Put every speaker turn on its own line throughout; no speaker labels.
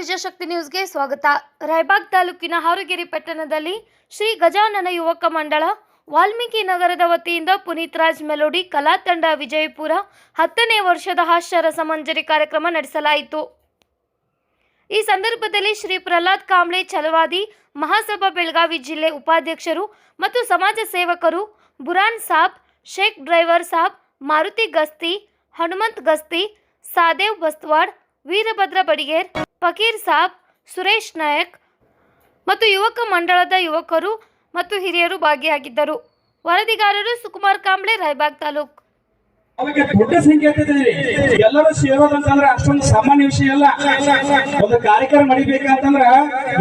ಪ್ರಜಾಶಕ್ತಿ ನ್ಯೂಸ್ಗೆ ಸ್ವಾಗತ. ರಾಯಬಾಗ್ ತಾಲೂಕಿನ ಹಾರುಗೆರೆ ಪಟ್ಟಣದಲ್ಲಿ ಶ್ರೀ ಗಜಾನನ ಯುವಕ ಮಂಡಳ, ವಾಲ್ಮೀಕಿ ನಗರದ ವತಿಯಿಂದ ಪುನೀತ್ ರಾಜ್ ಮೆಲೋಡಿ ಕಲಾ ತಂಡ ವಿಜಯಪುರ ಹತ್ತನೇ ವರ್ಷದ ಹಾಸ್ಯ ರಸಮಂಜರಿ ಕಾರ್ಯಕ್ರಮ ನಡೆಸಲಾಯಿತು. ಈ ಸಂದರ್ಭದಲ್ಲಿ ಶ್ರೀ ಪ್ರಹ್ಲಾದ್ ಕಾಂಬ್ಳೆ, ಛಲವಾದಿ, ಮಹಾಸಭಾ ಬೆಳಗಾವಿ ಜಿಲ್ಲೆ ಉಪಾಧ್ಯಕ್ಷರು ಮತ್ತು ಸಮಾಜ ಸೇವಕರು ಬುರಾನ್ ಸಾಬ್, ಶೇಖ್ ಡ್ರೈವರ್ ಸಾಬ್, ಮಾರುತಿ ಗಸ್ತಿ, ಹನುಮಂತ್ ಗಸ್ತಿ, ಸಾದೇವ್ ಬಸ್ವಾಡ್, ವೀರಭದ್ರ ಬಡಿಗೇರ್ ಫಕೀರ್ ಸಾಬ್, ಸುರೇಶ್ ನಾಯಕ್ ಮತ್ತು ಯುವಕ ಮಂಡಳದ ಯುವಕರು ಮತ್ತು ಹಿರಿಯರು ಭಾಗಿಯಾಗಿದ್ದರು. ವರದಿಗಾರರು ಸುಕುಮಾರ್ ಕಾಂಬ್ಳೆ, ರಾಯಬಾಗ್ ತಾಲೂಕ್
ಅವಾಗ ದೊಡ್ಡ ಸಂಖ್ಯೆ ಎಲ್ಲರೂ ಸೇರೋದಂತಂದ್ರೆ ಅಷ್ಟೊಂದು ಸಾಮಾನ್ಯ ವಿಷಯ ಅಲ್ಲ. ಒಂದು ಕಾರ್ಯಕ್ರಮ ನಡಿಬೇಕಂತಂದ್ರ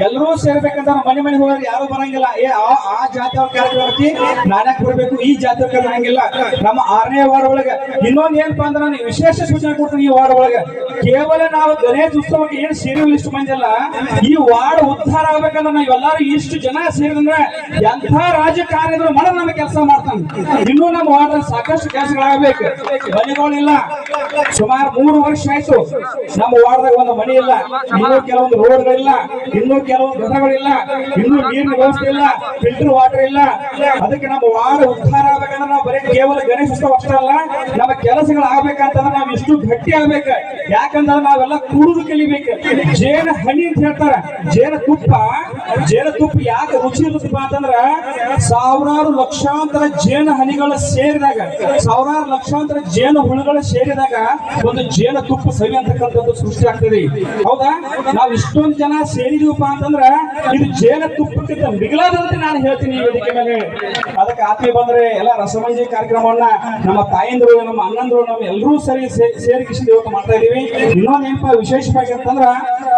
ಎಲ್ಲರೂ ಸೇರ್ಬೇಕಂತ ಮನೆ ಮನೆ ಹೋಗೋರು ಯಾರು ಬರಂಗಿಲ್ಲ. ಏ, ಆ ಜಾತಿಯವ್ರ ಕಾರ್ಯಕ್ರಮಕ್ಕೆ ನಾನ್ಯಾಕ್ ಬರ್ಬೇಕು ಈ ಜಾತಿಯವ್ರ ಬರಂಗಿಲ್ಲ ನಮ್ಮ ಆರನೇ ವಾರ್ಡ್ ಒಳಗೆ ಇನ್ನೊಂದ್ ಏನಪ್ಪಾ ಅಂದ್ರೆ ನಾನು ವಿಶೇಷ ಸೂಚನೆ ಕೊಡ್ತೀನಿ ಈ ವಾರ್ಡ್ ಒಳಗೆ. ಕೇವಲ ನಾವು ಗಣೇಶ ಉತ್ಸವಕ್ಕೆ ಏನ್ ಸೇರಿಲ್ಲ ಇಷ್ಟು ಮಂದಿಲ್ಲ ಈ ವಾರ್ಡ್ ಉದ್ಧಾರ ಆಗ್ಬೇಕಂದ್ರೆ ನಾವು ಎಲ್ಲಾರು ಇಷ್ಟು ಜನ ಸೇರಿದ್ರೆ ಎಂಥ ರಾಜಕಾರಣಿಗಳು ಮನ ನಮ್ಮ ಕೆಲಸ ಮಾಡ್ತಾನೆ. ಇನ್ನೂ ನಮ್ಮ ವಾರ್ಡ್ ಸಾಕಷ್ಟು ಕೆಲಸಗಳಾಗಬೇಕು. ಮನೆಗಳಿಲ್ಲ ಸುಮಾರು ಮೂರು ವರ್ಷ ಆಯ್ತು. ನಮ್ಮ ವಾರ್ಡ್ದಾಗ ಒಂದು ಮನೆ ಇಲ್ಲ. ಇನ್ನೂ ಕೆಲವೊಂದು ರೋಡ್ಗಳಿಲ್ಲ. ಇನ್ನೂ ಕೆಲವೊಂದು ಘಟಗಳಿಲ್ಲ ಇನ್ನೂ ನೀರಿನ ವ್ಯವಸ್ಥೆ ಇಲ್ಲ. ಫಿಲ್ಟರ್ ವಾಟರ್ ಇಲ್ಲ. ಅದಕ್ಕೆ ನಮ್ಮ ವಾರ್ಡ್ ಉದ್ಧಾರ ಆಗ್ಬೇಕಂದ್ರೆ ನಾವು ಬರೀ ಕೇವಲ ಗಣೇಶ ಉತ್ಸವ ಅಷ್ಟೇ ಅಲ್ಲ, ನಮ್ಮ ಕೆಲಸಗಳು ಆಗ್ಬೇಕಂತಂದ್ರೆ ನಾವು ಇಷ್ಟು ಗಟ್ಟಿ ಆಗ್ಬೇಕು. ಯಾಕಂದ್ರೆ ನಾವೆಲ್ಲ ಕುಡಿದು ಕಲಿಬೇಕು. ಜೇನ ಹನಿ ಅಂತ ಹೇಳ್ತಾರ. ಜೇನ ತುಪ್ಪ ಜೇನ ತುಪ್ಪ ಯಾಕೆ ರುಚಿ ಇರುತ್ತಪ್ಪ ಅಂತಂದ್ರ ಸಾವಿರಾರು ಲಕ್ಷಾಂತರ ಜೇನ ಹನಿಗಳ ಸೇರಿದಾಗ, ಸಾವಿರಾರು ಲಕ್ಷಾಂತರ ಜೇನ ಹುಳುಗಳು ಸೇರಿದಾಗ ಒಂದು ಜೇನ ತುಪ್ಪ ಸವಿ ಅಂತಕ್ಕಂಥದ್ದು ಸೃಷ್ಟಿ ಆಗ್ತದೆ. ಹೌದಾ? ನಾವ್ ಇಷ್ಟೊಂದು ಜನ ಸೇರಿದೀವಪ್ಪ ಅಂತಂದ್ರ ಇದು ಜೇನ ತುಪ್ಪಕ್ಕಿಂತ ಮಿಗಿಲಾದಂತೆ ನಾನು ಹೇಳ್ತೀನಿ ಈ ವೇದಿಕೆ ಮೇಲೆ. ಅದಕ್ಕೆ ಆತ್ಮೀಯ ಬಂದ್ರೆ ಎಲ್ಲ ರಸಮಂಜಿ ಕಾರ್ಯಕ್ರಮವನ್ನ ನಮ್ಮ ತಾಯಂದ್ರು, ನಮ್ಮ ಅಣ್ಣಂದ್ರು, ನಮ್ಮ ಎಲ್ಲರೂ ಸರಿ ಸೇರಿ ಇವತ್ತು ಮಾಡ್ತಾ ಇದೀವಿ ಇನ್ನೊಂದು ಏನಪ್ಪ ವಿಶೇಷವಾಗಿ ಅಂತಂದ್ರ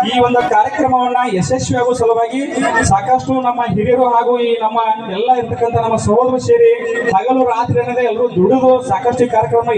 ಈ ಒಂದು ಕಾರ್ಯಕ್ರಮವನ್ನ ಯಶಸ್ವಿ ಆಗುವ ಸಲುವಾಗಿ ಸಾಕಷ್ಟು ನಮ್ಮ ಹಿರಿಯರು ಹಾಗೂ ಈ ನಮ್ಮ ಎಲ್ಲ ಇರ್ತಕ್ಕಂಥ ನಮ್ಮ ಸಹೋದರ ಸೇರಿ ಹಗಲು ರಾತ್ರಿ ಅನ್ನೋದೇ ಎಲ್ಲರೂ ದುಡಿದು ಸಾಕಷ್ಟು ಕಾರ್ಯಕ್ರಮ